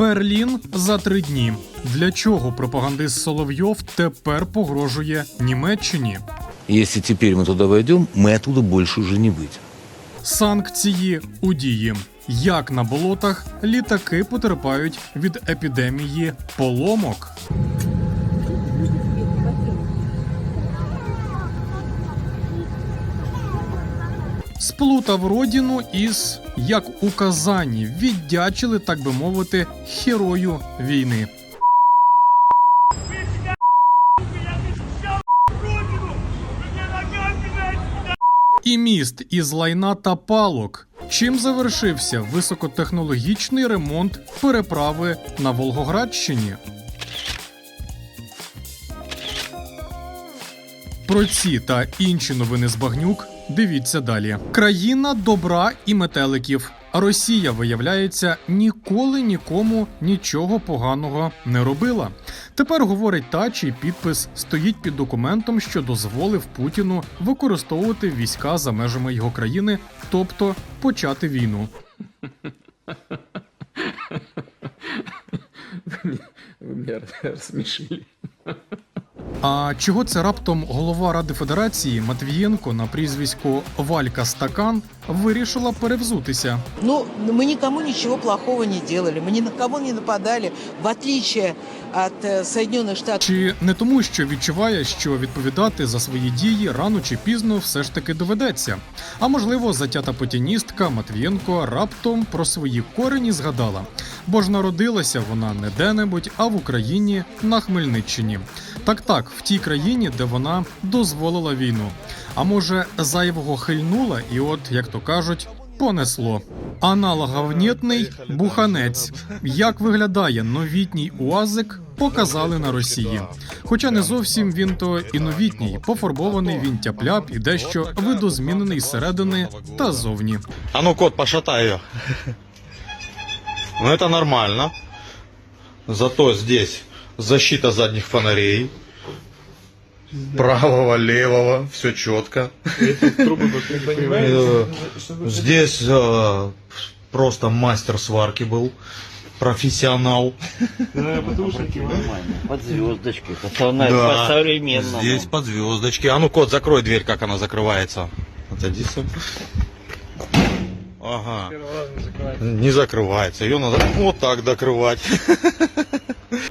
Берлін за три дні. Для чого пропагандист Соловйов тепер погрожує Німеччині? Если теперь мы туда войдем, мы оттуда больше уже не выйдем. Санкції у дії. Як на болотах літаки потерпають від епідемії поломок. Сплутав родину із, як у Казані, віддячили, так би мовити, герою війни. І міст із лайна та палок. Чим завершився високотехнологічний ремонт переправи на Волгоградщині? Про ці та інші новини з багнюк дивіться далі. Країна добра і метеликів. Росія, виявляється, ніколи нікому нічого поганого не робила. Тепер говорить та, чий підпис стоїть під документом, що дозволив Путіну використовувати війська за межами його країни, тобто почати війну. Вы меня рассмешили. А чого це раптом голова Ради Федерації Матвієнко на прізвисько Валька Стакан вирішила перевзутися? Ну, мы никому ничего плохого не делали, мы ни на кого не нападали, в отличие от э, Соединенных Штатов. Чи не тому, що відчуває, що відповідати за свої дії рано чи пізно все ж таки доведеться? А можливо, затята путіністка Матвієнко раптом про свої корені згадала, бо ж народилася вона не де-небудь, а в Україні на Хмельниччині. Так, так, в тій країні, де вона дозволила війну. А може, зайвого хильнула, і от, як то кажуть, понесло. Аналоговнітний буханець. Як виглядає новітній уазик, показали на Росії. Хоча не зовсім він то і новітній, пофарбований він тяп-ляп і дещо видозмінений зсередини та ззовні. А ну, кот, пошатай. Ну, это нормально. Зато здесь защита задних фонарей. Правого, левого, все четко. Э, Здесь э, просто мастер сварки был. Профессионал. Под звездочкой, Да. по-современному. Здесь под звездочки. А ну, кот, закрой дверь, как она закрывается. Отойди сам. Ага. Не закрывается. Ее надо вот так докрывать.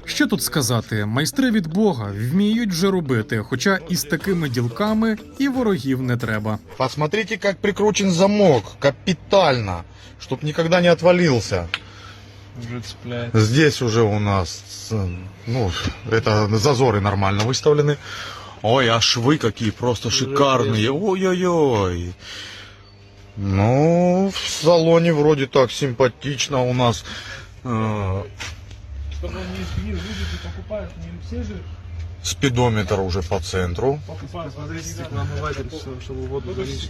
Що тут сказати? Майстри від Бога вміють вже робити, хоча із такими ділками і ворогів не треба. Посмотрите, как прикручен замок. Капитально. Чтоб никогда не отвалился. Уже цепляет. Здесь уже у нас, э, ну, это зазоры нормально выставлены. Ой, а швы какие просто шикарные. Ой-ой-ой. Ну, в салоне вроде так симпатично у нас. Э, Чтобы он не изгнил, люди покупают, не все же Спидометр уже по центру.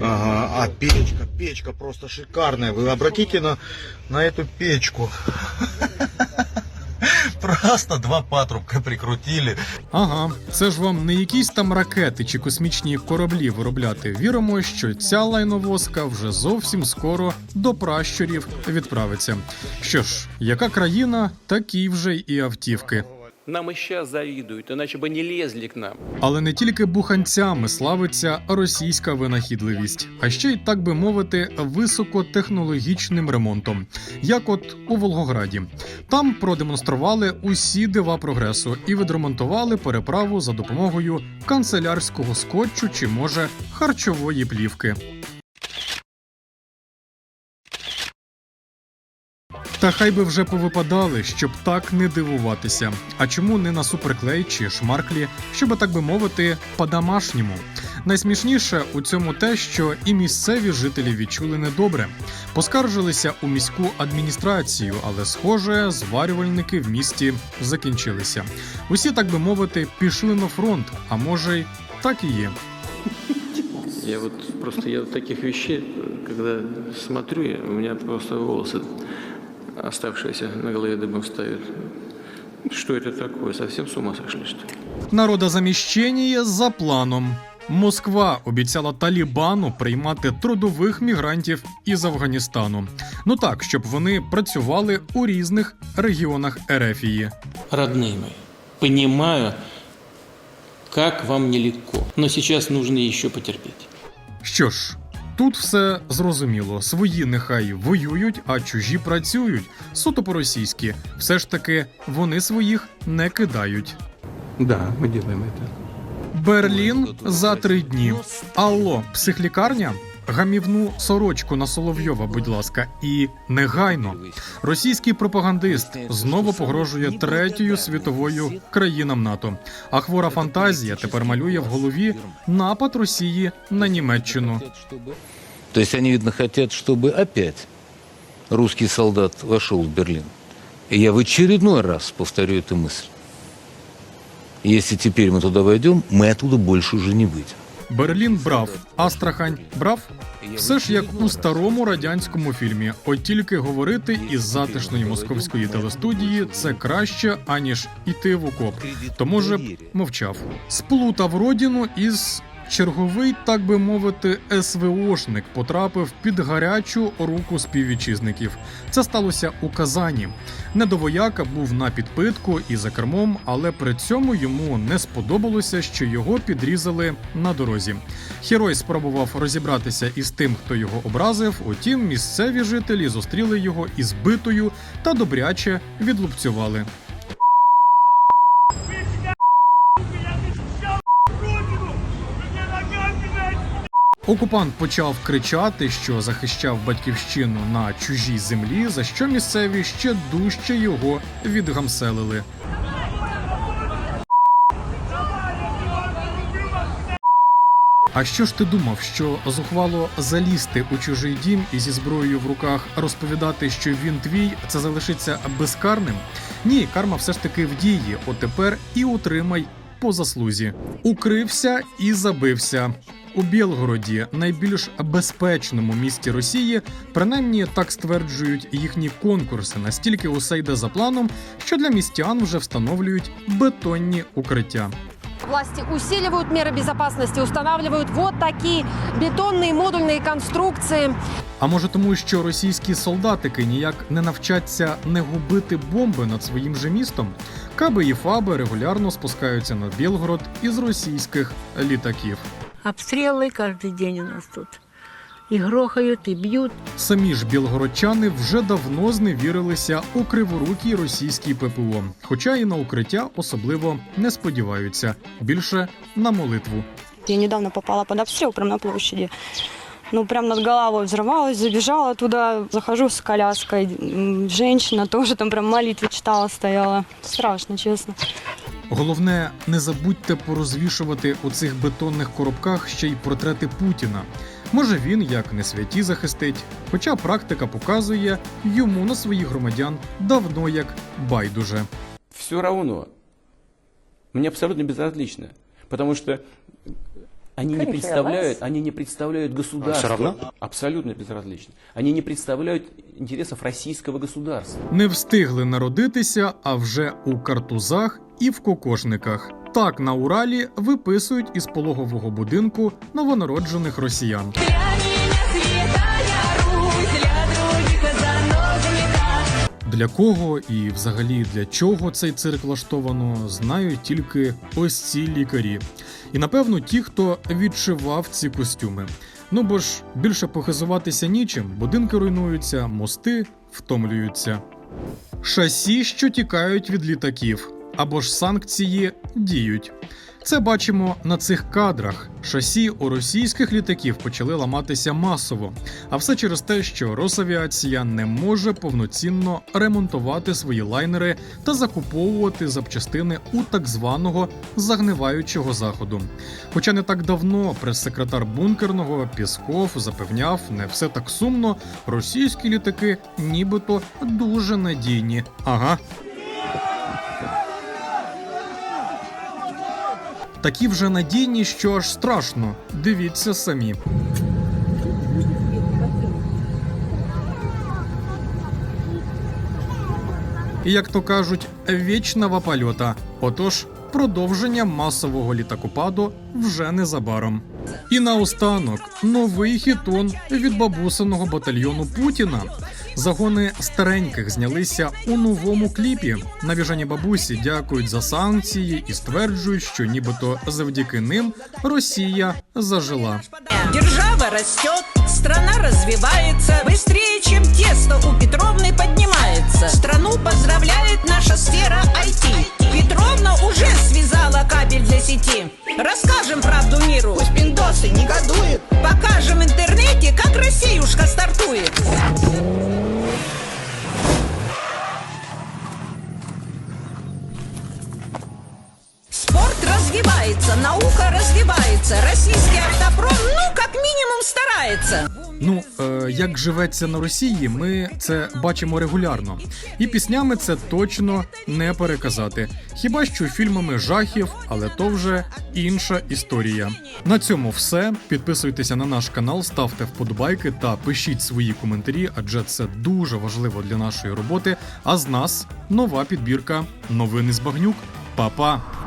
Ага, а печка, печка просто шикарная. Вы обратите на, на эту печку. Просто два патрубка прикрутили. Ага, це ж вам не якісь там ракети чи космічні кораблі виробляти. Віримо, що ця лайновозка вже зовсім скоро до пращурів відправиться. Що ж, яка країна, такі вже і автівки. Нам и сейчас завидуют, иначе бы не лезли к нам. Але не тільки буханцями славиться російська винахідливість, а ще й так би мовити, високотехнологічним ремонтом, як от у Волгограді. Там продемонстрували усі дива прогресу і відремонтували переправу за допомогою канцелярського скотчу чи може харчової плівки. Та хай би вже повипадали, щоб так не дивуватися. А чому не на суперклей чи шмарклі, щоб так би мовити, по-домашньому? Найсмішніше у цьому те, що і місцеві жителі відчули недобре. Поскаржилися у міську адміністрацію, але схоже, зварювальники в місті закінчилися. Усі, так би мовити, пішли на фронт, а може й так і є. Я вот просто я таких вещей, когда смотрю, у меня просто волосы оставшиеся на голове дыбом встают. Что это такое? Совсем с ума сошли, что ли? Народозаміщення за планом. Москва обіцяла Талібану приймати трудових мігрантів із Афганістану. Ну так, щоб вони працювали у різних регіонах Ерефії. Родные мои, понимаю, как вам нелегко, но сейчас нужно еще потерпеть. Що ж, тут все зрозуміло. Свої нехай воюють, а чужі працюють. Суто по-російськи. Все ж таки вони своїх не кидають. Да, ми ділимо це. Берлін за три дні. Алло, психлікарня? Гамівну сорочку на Соловйова, будь ласка, і негайно. Російський пропагандист знову погрожує третьою світовою країнам НАТО. А хвора фантазія тепер малює в голові напад Росії на Німеччину. То есть они, видно, хотят, чтобы опять русский солдат вошел в Берлин. И я в очередной раз повторю эту мысль. Если теперь мы туда войдем, мы оттуда больше уже не выйдем. Берлін брав, Астрахань брав. Все ж як у старому радянському фільмі. От тільки говорити із затишної московської телестудії це краще, аніж іти в окоп. То може б мовчав. Сплутав родину із черговий, так би мовити, СВОшник потрапив під гарячу руку співвітчизників. Це сталося у Казані. Недовояка був на підпитку і за кермом, але при цьому йому не сподобалося, що його підрізали на дорозі. Херой спробував розібратися із тим, хто його образив. Утім, місцеві жителі зустріли його із битою та добряче відлупцювали. Окупант почав кричати, що захищав батьківщину на чужій землі, за що місцеві ще дужче його відгамселили. А що ж ти думав, що зухвало залізти у чужий дім і зі зброєю в руках розповідати, що він твій, це залишиться безкарним? Ні, карма все ж таки в дії. От тепер і утримай по заслузі. Укрився і забився. У Білгороді, найбільш безпечному місті Росії, принаймні так стверджують їхні конкурси. Настільки усе йде за планом, що для містян вже встановлюють бетонні укриття. Власти усиливают меры безопасности, устанавливают вот такие бетонные модульные конструкции. А може тому, що російські солдатики ніяк не навчаться не губити бомби над своїм же містом? Каби і фаби регулярно спускаються на Білгород із російських літаків. Обстрелы каждый день у нас тут. И грохают, и бьют. Самі ж білгородчани вже давно зневірилися у криворукій російській ППО, хоча і на укриття особливо не сподіваються більше на молитву. Я недавно попала под обстрел прямо на площади. Ну, прям над головой взорвалась, забежала туда, захожу с коляской. Женщина тоже там прям молитвы читала, стояла. Страшно, честно. Головне, не забудьте порозвішувати у цих бетонних коробках ще й портрети Путіна. Може він як не святі захистить, хоча практика показує йому на своїх громадян давно як байдуже. все равно. Мне абсолютно безразлично. Потому что они не представляют, они не представляют государства. Абсолютно безразлично. Они не представляют интересов российского государства. Не встигли народитися, а вже у картузах і в кокошниках. Так на Уралі виписують із пологового будинку новонароджених росіян. Для кого і взагалі для чого цей цирк влаштовано, знають тільки ось ці лікарі. І напевно ті, хто відшивав ці костюми. Ну бо ж більше похизуватися нічим, будинки руйнуються, мости втомлюються. Шасі, що тікають від літаків, або ж санкції діють. Це бачимо на цих кадрах. Шасі у російських літаків почали ламатися масово, а все через те, що Росавіація не може повноцінно ремонтувати свої лайнери та закуповувати запчастини у так званого загниваючого заходу. Хоча не так давно прес-секретар бункерного Пісков запевняв, не все так сумно, російські літаки нібито дуже надійні. Ага. Такі вже надійні, що аж страшно. Дивіться самі. Як то кажуть, вічного польота. Отож, продовження масового літакопаду вже незабаром. І наостанок новий хітон від бабусиного батальйону Путіна. Загони стареньких знялися у новому кліпі. Навіжані бабусі дякують за санкції і стверджують, що нібито завдяки ним Росія зажила. Держава растет, страна развивается быстрее, чем тесто у Петровны поднимается. Страну поздравляет наша сфера IT. Петровна уже связала кабель для сети. Расскажем правду миру, пусть пиндосы негодуют. Покажем в интернете, как Россиюшка стартует. Як живеться на Росії, ми це бачимо регулярно. І піснями це точно не переказати. Хіба що фільмами жахів, але то вже інша історія. На цьому все. Підписуйтеся на наш канал, ставте вподобайки та пишіть свої коментарі, адже це дуже важливо для нашої роботи. А з нас нова підбірка новини з багнюк. Па-па!